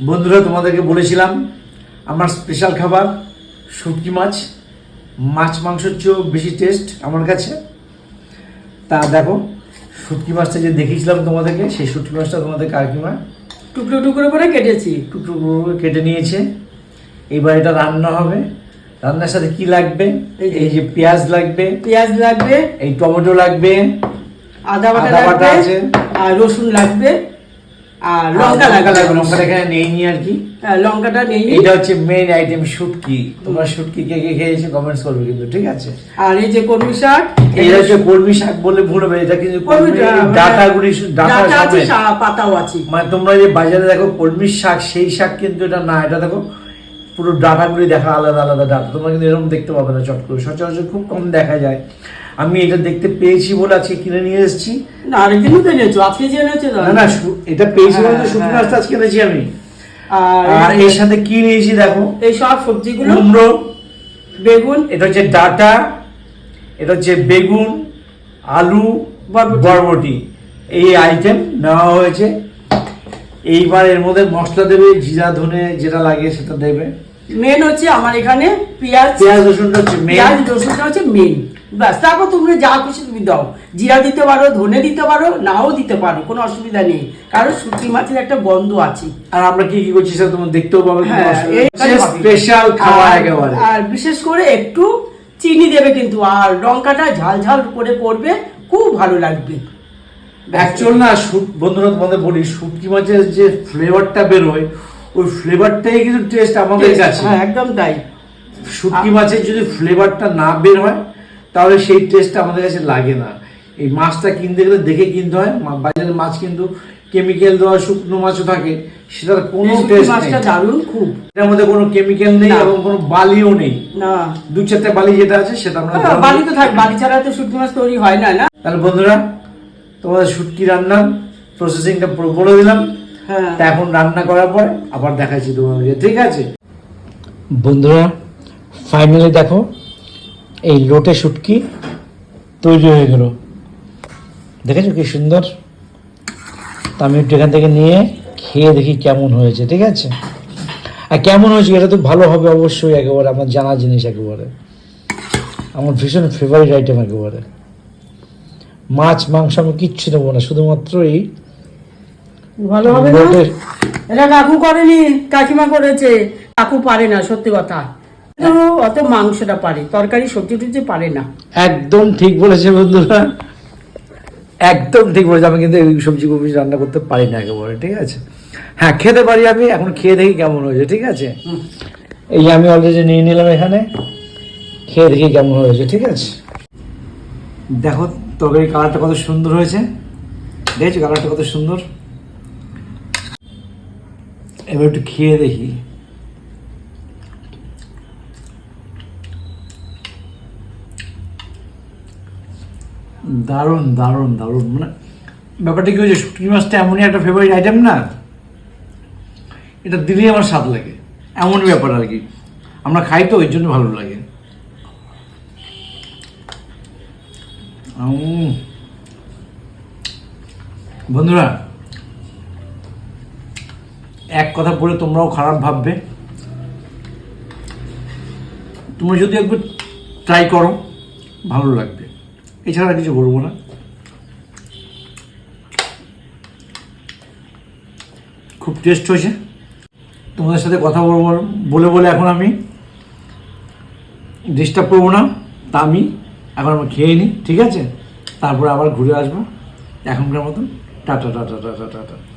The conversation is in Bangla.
বন্ধুরা তোমাদেরকে বলেছিলাম আমার স্পেশাল খাবার শুটকি মাছ। মাছ মাংসের চেয়েও বেশি টেস্ট আমার কাছে। তা দেখো শুটকি মাছটা যে দেখিয়েছিলাম তোমাদেরকে সেই শুটকি মাছটা তোমাদের কাকিমা টুকরো টুকরো করে কেটেছি। টুকরো টুকরো করে কেটে নিয়েছে। এইবার এটা রান্না হবে। রান্নার সাথে কি লাগবে? এই যে- পেঁয়াজ লাগবে পেঁয়াজ লাগবে এই টমেটো লাগবে আদা বাটা লাগবে আছে। আর রসুন লাগবে। আর লঙ্কা লঙ্কা লাগবে লাগবে লঙ্কাটা এখানে নেই আর কি। লঙ্কাটা নেই এটা হচ্ছে মেইন আইটেম শুটকি। তোমরা শুটকি কে কে খেয়েছো কমেন্টস করবে কিন্তু ঠিক আছে? আর এই যে কলমি শাক এটা হচ্ছে কলমি শাক বলে ভুল হবে এটা কিন্তু শাক, মানে ডাটা আছে পাতাও আছে। মানে তোমরা যে বাজারে দেখো কলমি শাক সেই শাক কিন্তু এটা না এটা দেখো পুরো ডাটাগুলি দেখা আলাদা আলাদা ডাটা। তোমরা কিন্তু এরকম দেখতে পাবে না চট করে। সচরাচর খুব কম দেখা যায়। আমি এটা দেখতে পেয়েছি বলে আজকে কিনে নিয়ে এসেছি। না আরেকদিনও তো এনেছো। আজকে যে এনেছো না না এটা পেয়েছি বলে তো শুটকি হ্যাঁ। আজকে এনেছি আমি। আর এর সাথে কি নিয়েছি দেখো? এই সব সবজিগুলো? কুমড়ো বেগুন। এটা হচ্ছে ডাটা এটা হচ্ছে বেগুন আলু বরবটি। বরবটি। এই আইটেম নেওয়া হয়েছে। এইবার এর মধ্যে মশলা দেবে জিরা ধনে যেটা লাগে সেটা দেবে। মেন হচ্ছে আমার এখানে পেঁয়াজ পেঁয়াজ রসুনটা হচ্ছে মেন পেঁয়াজ রসুনটা হচ্ছে মেন ব্যাস তারপর তুমি যা খুশি তুমি দাও। জিরা দিতে পারো ধনে দিতে পারো নাও দিতে পারো কোনো অসুবিধা নেই। কারণ শুটকি মাছের একটা গন্ধ আছে। আর আমরা কি কি করছি সেটা তোমরা দেখতেও পাবে হ্যাঁ, স্পেশাল আর- একেবারে। আর বিশেষ করে একটু চিনি দেবে কিন্তু আর লঙ্কাটা ঝাল ঝাল করে করবে খুব ভালো লাগবে। অ্যাকচুয়াল না শুট বন্ধুরা তোমাদের বলি শুটকি মাছের যে ফ্লেভারটা বেরোয় ওই ফ্লেভারটাই কিন্তু টেস্ট আমাদের কাছে। হ্যাঁ একদম তাই। শুটকি মাছের যদি ফ্লেভারটা না বের হয় তাহলে সেই টেস্টটা আমাদের কাছে লাগে না। এই মাছটা কিনতে গেলে দেখে কিনতে হয় বাজারের মাছ কিন্তু কেমিক্যাল দেওয়া শুকনো মাছও থাকে সেটার কোনো টেস্ট নেই। মাছটা দারুণ খুব। এটার মধ্যে কোনো কেমিক্যাল নেই এবং কোনো বালিও নেই। না। দু চারটে বালি যেটা আছে সেটা আমরা বালি তো থাক বালি ছাড়া তো শুটকি মাছ তৈরি হয় না না? তাহলে বন্ধুরা তোমাদের শুটকি রান্নার প্রসেসিংটা পুরো বলে দিলাম। হ্যাঁ। তা এখন রান্না করার পর আবার দেখাচ্ছি তোমাদেরকে ঠিক আছে? বন্ধুরা ফাইনালি দেখো এই লোটে শুটকি তৈরি হয়ে গেল। দেখেছ কি সুন্দর? তা আমি একটু এখান থেকে নিয়ে খেয়ে দেখি কেমন হয়েছে ঠিক আছে? আর কেমন হয়েছে এটা তো ভালো হবে অবশ্যই একেবারে আমার জানা জিনিস একেবারে। আমার ভীষণ ফেভারিট আইটেম একেবারে। মাছ মাংস আমি কিচ্ছু নেব না শুধুমাত্র এই ভালো হবে না? এটা কাকু করেনি কাকিমা করেছে। কাকু পারে না সত্যি কথা। অত মাংসটা পারে তরকারি সবজি টুজি পারে না। একদম ঠিক বলেছে বন্ধুরা। একদম ঠিক বলেছে। আমি কিন্তু এই সবজি কবজি রান্না করতে পারি না একেবারে ঠিক আছে? হ্যাঁ খেতে পারি আমি এখন খেয়ে দেখি কেমন হয়েছে ঠিক আছে? এই আমি অলরেডি নিয়ে নিলাম এখানে। খেয়ে দেখি কেমন হয়েছে ঠিক আছে? দেখো তরকারি কালারটা কত সুন্দর হয়েছে। দেখেছ কালারটা কত সুন্দর? এবার একটু খেয়ে দেখি। দারুণ দারুণ দারুণ। মানে ব্যাপারটা কি হয়েছে, শুটকি মাছটা এমনই একটা ফেভারিট আইটেম না? এটা দিলেই আমার স্বাদ লাগে। এমনই ব্যাপার আর কি। আমরা খাই তো, ওই জন্য ভালো লাগে। বন্ধুরা, এক কথা বলে তোমরাও খারাপ ভাববে। তোমরা যদি একবার ট্রাই করো, ভালো লাগবে। এছাড়া কিছু বলব না। খুব টেস্ট হয়েছে। তোমাদের সাথে কথা বলব, বলে বলে এখন আমি ডিস্টার্ব করব না, তা আমি এখন আমি খেয়ে নিই ঠিক আছে? তারপরে আবার ঘুরে আসব এখনকার মতন। Tata tata tata tata.